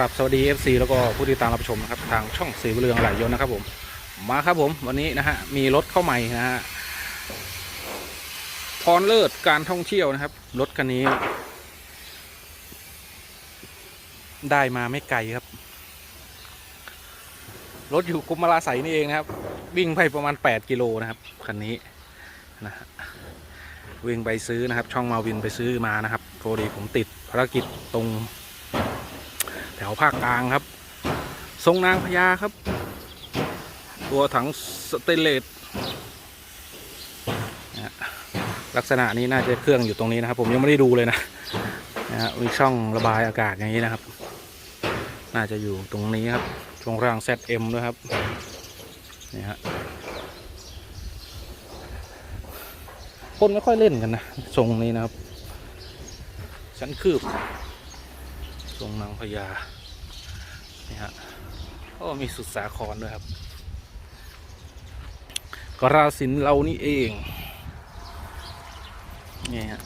ครับสวัสดี FC แล้วก็ผู้ที่ตามรับชมนะครับทางช่องสีเรืองไหลยนนะครับผมมาครับผมวันนี้นะฮะมีรถเข้าใหม่นะฮะพรเลิศการท่องเที่ยวนะครับรถคันนี้ ได้มาไม่ไกลครับ รถอยู่กุมลาใสนี่เองนะครับ วิ่งไปประมาณ 8 กิโลนะครับคันนี้นะฮะวิ่งไปซื้อนะครับ ช่องมาวินไปซื้อมานะครับพอดีผมติดภารกิจตรง แถวภาคกลางครับ ทรงนางพญาครับ ตัวถังสเตนเลสลักษณะนี้น่าจะเครื่องอยู่ตรงนี้นะครับ ผมยังไม่ได้ดูเลยนะนะฮะมีช่องระบายอากาศอย่างนี้นะครับ น่าจะอยู่ตรงนี้ครับช่วงล่าง ZM ด้วยครับนี่ฮะคนไม่ค่อยเล่นกันนะทรงนี้นะครับ ชั้นคืบ ทรงนางพญานี่ฮะโอ้มีสุดสาครด้วยครับกราสินเรานี่เองนี่ฮะ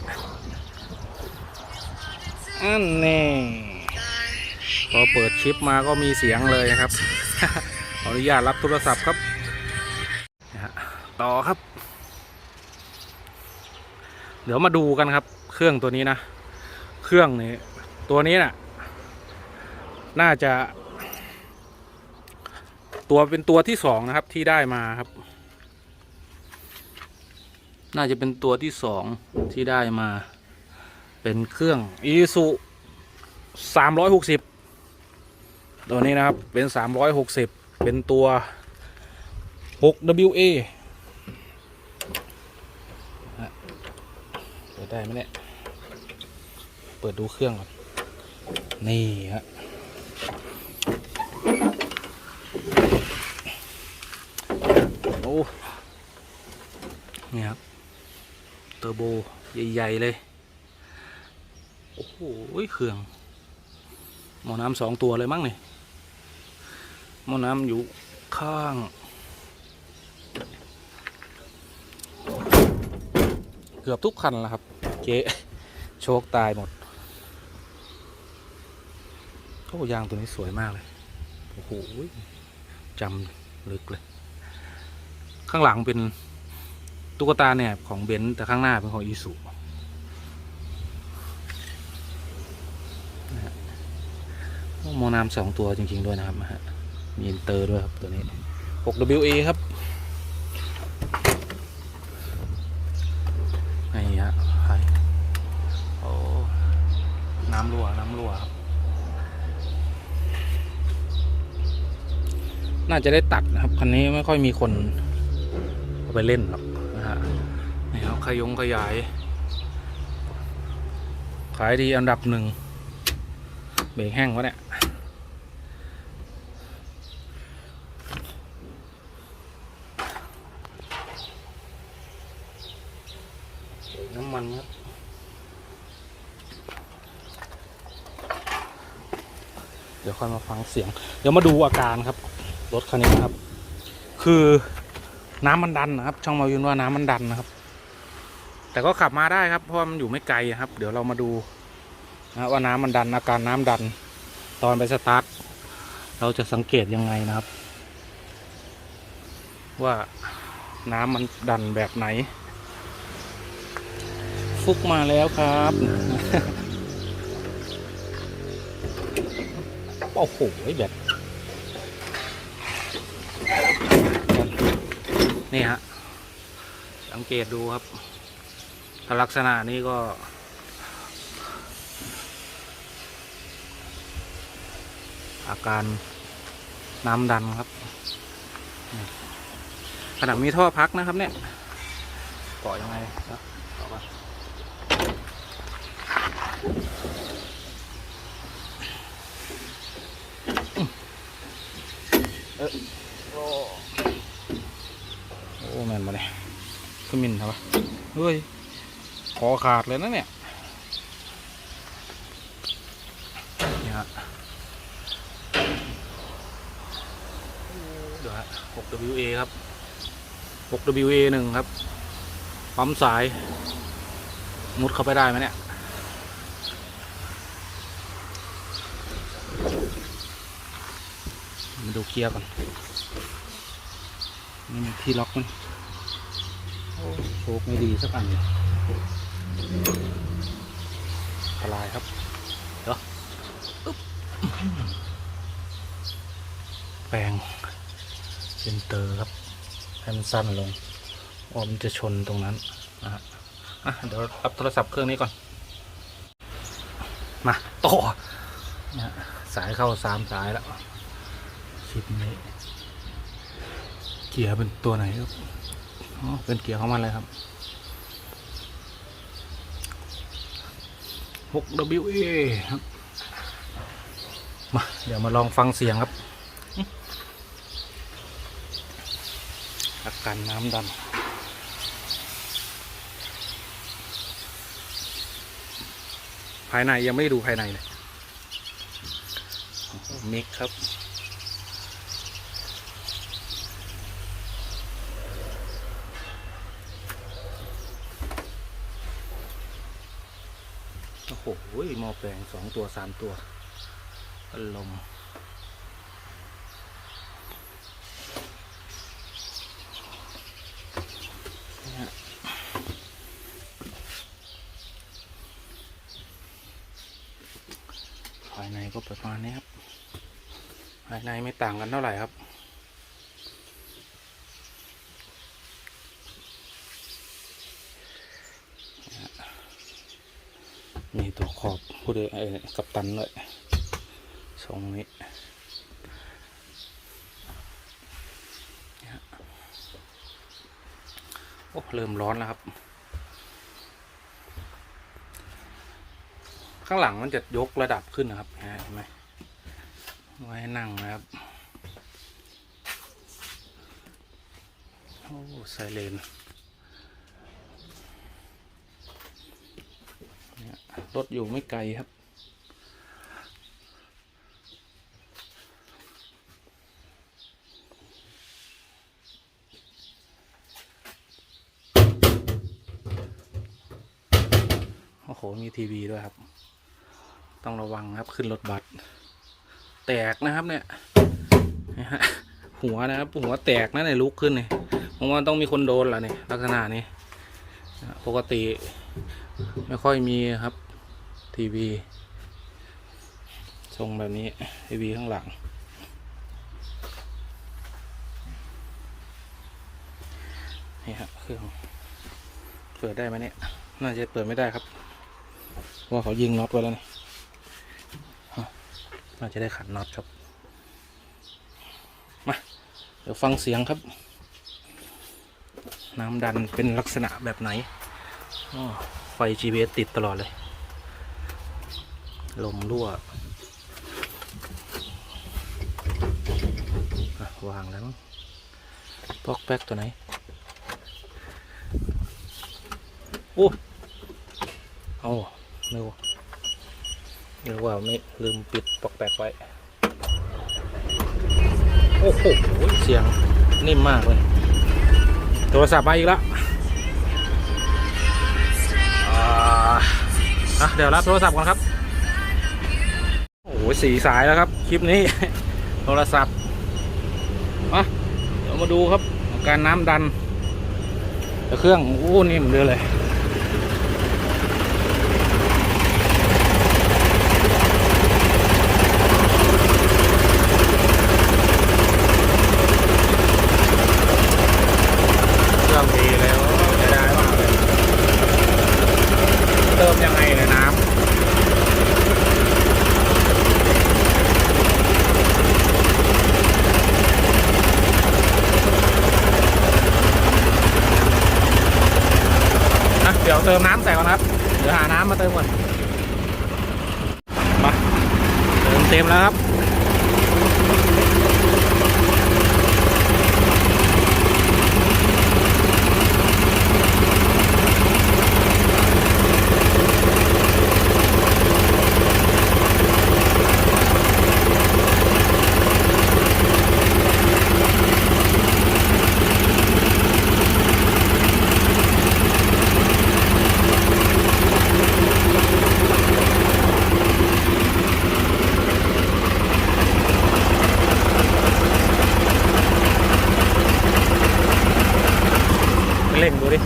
อันนี้พอเปิดชิปมาก็มีเสียงเลยครับขออนุญาตรับโทรศัพท์ครับนะฮะต่อครับ เดี๋ยวมาดูกันครับ เครื่องตัวนี้นะ เครื่องนี้ตัวนี้น่ะ น่าจะ ตัวเป็นตัวที่สองนะครับที่ได้มาครับ น่าจะเป็นตัวที่สองที่ได้มา เป็นเครื่องอีสุสามร้อยหกสิบตัวนี้นะครับเป็นสามร้อยหกสิบเป็นตัว 6WA เปิดได้ไหมเนี่ย เปิดดูเครื่องก่อน นี่ฮะ โอ้ นี่ครับเทอร์โบใหญ่ ๆ เลย โอ้โหเครื่องหมอน้ำสองตัวเลยมั้งนี่หมอน้ำอยู่ข้าง เกือบทุกคันแล้วครับ เจ๊โชคตายหมดโอ้ยางตัวนี้สวยมากเลย โอ้โหจำลึกเลย ข้างหลังเป็นตุ๊กตาแหนบของเบนซ์แต่ข้างหน้าเป็นของอีสุนะฮะโอ้โมนามสองตัวจริง ๆ ด้วยนะครับฮะมีอินเตอร์ด้วยครับตัวนี้ 6WA ครับนี่ฮะไฟโอ้น้ำรั่ว น้ำรั่วครับ น่าจะได้ตัดนะครับ คันนี้ไม่ค่อยมีคน เอาไปเล่นหรอกนะฮะนี่ครับขยงขยาย ขายดีอันดับหนึ่งเบรกแห้งวะเนี่ยเบรกน้ำมันครับเดี๋ยวค่อยมาฟังเสียง เดี๋ยวมาดูอาการครับ รถคันนี้นะครับ คือ น้ำมันดันนะครับ ช่องมาวินว่าน้ำมันดันนะครับ แต่ก็ขับมาได้ครับ เพราะมันอยู่ไม่ไกลครับ เดี๋ยวเรามาดูนะว่าน้ำมันดันอาการน้ำดัน ตอนไปสตาร์ทเราจะสังเกตยังไงนะครับ ว่าน้ำมันดันแบบไหน ฟุกมาแล้วครับโอ้โหแบบ นี่ฮะ สังเกตดูครับถ้าลักษณะนี้ก็ อาการน้ำดันครับ ขนาดมีท่อพักนะครับเนี่ยต่อยังไงนะต่อมาเออ โอ้แมนมาเลยขมินครับเฮ้ยคอขาดเลยนะเนี่ยนี่ฮะเดี๋ยวฮะ 6WA ครับ 6WA หนึ่งครับ ปั๊มสาย มุดเข้าไปได้ไหมเนี่ยมาดูเกียร์ก่อน นี่มันที่ล็อกมันโอ้โชคไม่ดีสักอันเลยทลายครับ เดี๋ยวอึ๊บแปลงเซนเตอร์ครับให้มันสั้นลงโอ้มันจะชนตรงนั้นนะฮะเดี๋ยวรับโทรศัพท์เครื่องนี้ก่อน มาต่อสายเข้าสามสายแล้วคลิปนี้ กียร์เป็นตัวไหนครับอ๋อเป็นเกียร์ของมันเลยครับ 6WA ครับ มา เดี๋ยวมาลองฟังเสียงครับ อาการน้ำดันภายในยังไม่ได้ดูภายในเลยมิกครับ อ้โหหม้อแปลงสองตัวสามตัวพัดลมภายในก็ประมาณนี้ครับ ภายในไม่ต่างกันเท่าไหร่ครับ มีตัวขอบ ผู้โดยกับตันเลยทรงนี้โอ้เริ่มร้อนแล้วครับ ข้างหลังมันจะยกระดับขึ้นนะครับเห็นไหมไว้นั่งนะครับโอ้ไซเรน รถอยู่ไม่ไกลครับ โอ้โห มีทีวีด้วยครับ ต้องระวังครับขึ้นรถบัสแตกนะครับเนี่ยหัวนะครับหัวแตกนะในยลุกขึ้นเนี่ยผมว่าต้องมีคนโดนแล้วเนี่ยลักษณะนี้ปกติไม่ค่อยมีครับ ทีวี ทรงแบบนี้ทีวีข้างหลัง นี่ฮะเครื่องเปิดได้ไหมเนี่ย น่าจะเปิดไม่ได้ครับ ว่าเขายิงน็อตไว้แล้วนี่ฮะน่าจะได้ขันน็อตครับ มา เดี๋ยวฟังเสียงครับ น้ำดันเป็นลักษณะแบบไหนอ้อไฟ GPS ติดตลอดเลย ลมรั่ววางแล้วปอกแป๊กตัวไหน โอ้เอาไม่ว่าไม่ว่าไม่ลืมปิดปอกแป๊กไว้ โอ้โห เสียงนิ่มมากเลย โทรศัพท์มาอีกแล้วอะเดี๋ยวรับโทรศัพท์ก่อนครับ สี่สายแล้วครับ คลิปนี้ โทรศัพท์มาเดี๋ยวมาดูครับ การน้ำดันแต่เครื่องโอ้นี่มันเดือเลย เร่งดูดิ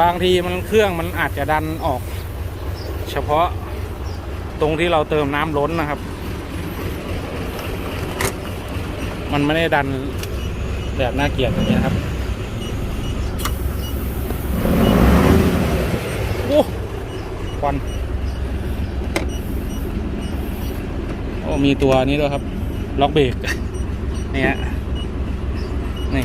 บางทีมันเครื่องมันอาจจะดันออก เฉพาะตรงที่เราเติมน้ำล้นนะครับ มันไม่ได้ดันแบบน่าเกลียดอย่างนี้นครับโอ้ควันโอ้มีตัวนี้ด้วยครับ ล็อกเบรกเนี่ยนี่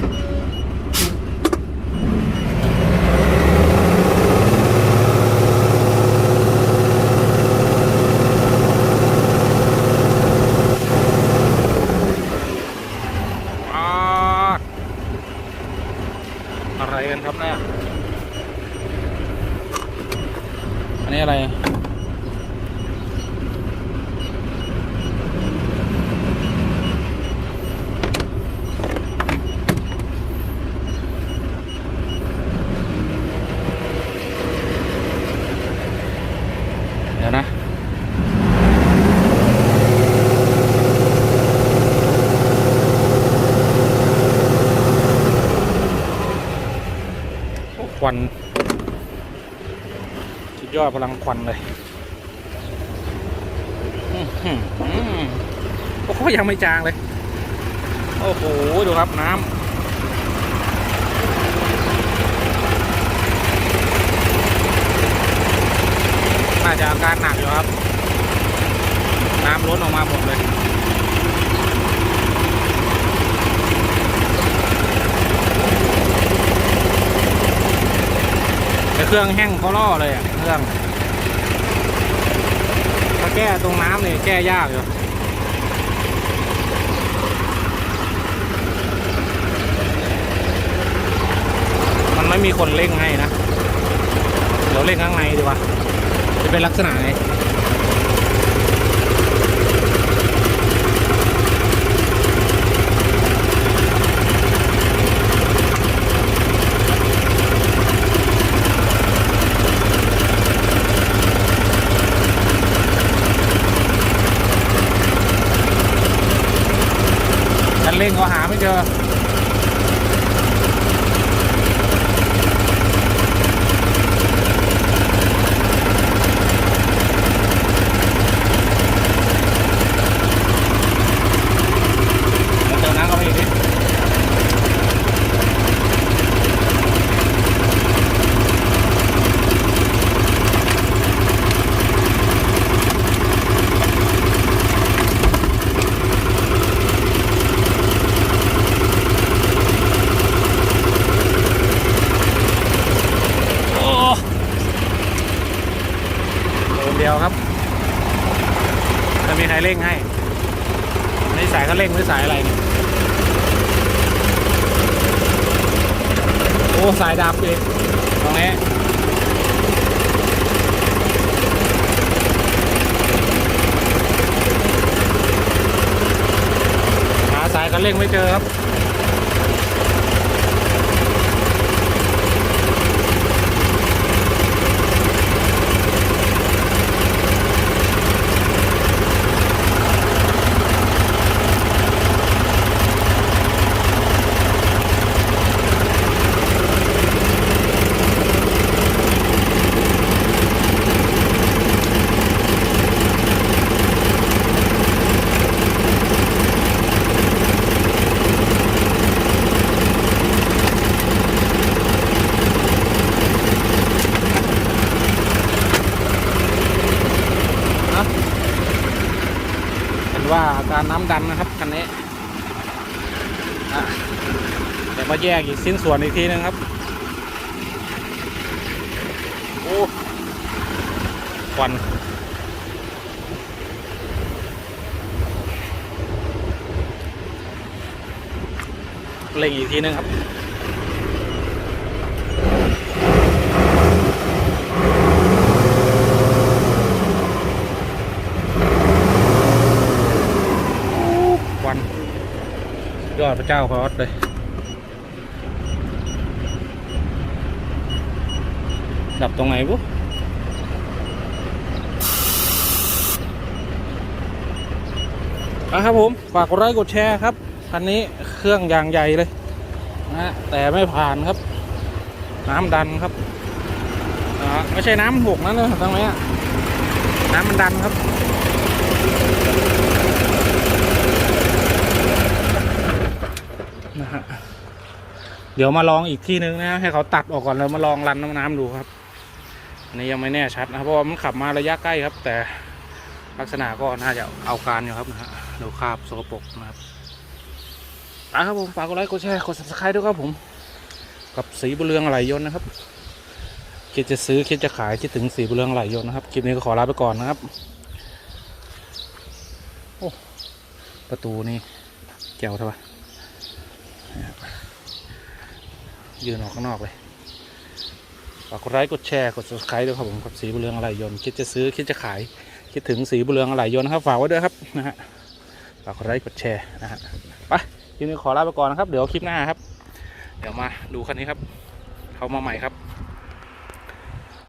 ยอดพลังควันเลยอื้อหือโอ้โหยังไม่จางเลย โอ้โห ดูครับน้ำน่าจะอาการหนักอยู่ครับ น้ำล้นออกมาหมดเลย แต่เครื่องแห้งเขาล่อเลยอะเครื่องถ้าแก้ตรงน้ำเนี่ยแก้ยากอยู่มันไม่มีคนเร่งให้นะ เดี๋ยวเร่งข้างในดีกว่าจะเป็นลักษณะไหน คันเร่งก็หาไม่เจอ เดี๋ยวเติมน้ำเข้าไปอีกนิดโอ้โดนเดียวครับจะมีใครเร่งให้นี่สายคันเร่งหรือสายอะไรเนี่ยโอ้สายดับอีกตรงนี้หาสายคันเร่งไม่เจอครับาอาการน้ำดันนะครับคันนี้เดี๋ยวมาแยกอีกชิ้นส่วนอีกทีนึงครับโอ้ควันเล่งอีกทีนึงครับ ควันยอดพระ เจ้าพอสเลยดับตรงไหนปุ๊นะครับผม ฝากกดไลค์กดแชร์ครับ คันนี้เครื่องยางใหญ่เลยนะแต่ไม่ผ่านครับ น้ำดันครับอ่าไม่ใช่น้ำมันหกนะเนี่ยตรงนี้น้ำมันดันครับ นะฮะ เดี๋ยวมาลองอีกที่นึงนะให้เขาตัดออกก่อนแล้วมาลองรันน้ำน้ำดูครับอันนี้ยังไม่แน่ชัดนะเพราะว่ามันขับมาระยะใกล้ครับ แต่ลักษณะก็น่าจะเอาการอยู่ครับนะฮะเดี๋ยวคาบสกปกนะครับไปครับผมฝากกดไลค์กดแชร์กด subscribe ด้วยครับผม กับสีบุเรืองไหลยนต์นะครับคิดจะซื้อคิดจะขายคิดถึงสีบุเรืองไหลยนต์นะครับคลิปนี้ก็ขอลาไปก่อนนะครับโอ้ประตูนี่แก้วเท่าไหร่ ยืนออกข้างนอกเลยฝากกดไลค์กดแชร์กด subscribe ด้วยครับผมกับสีบุเรืองอะไรยนต์คิดจะซื้อคิดจะขาย คิดถึงสีบุเรืองอะไรยนต์นะครับฝากไว้ด้วยครับนะฮะฝากกดไลค์กดแชร์นะฮะไปคลิปนี้ขอลาไปก่อนนะครับ เดี๋ยวคลิปหน้าครับ เดี๋ยวมาดูคันนี้ครับเขามาใหม่ครับ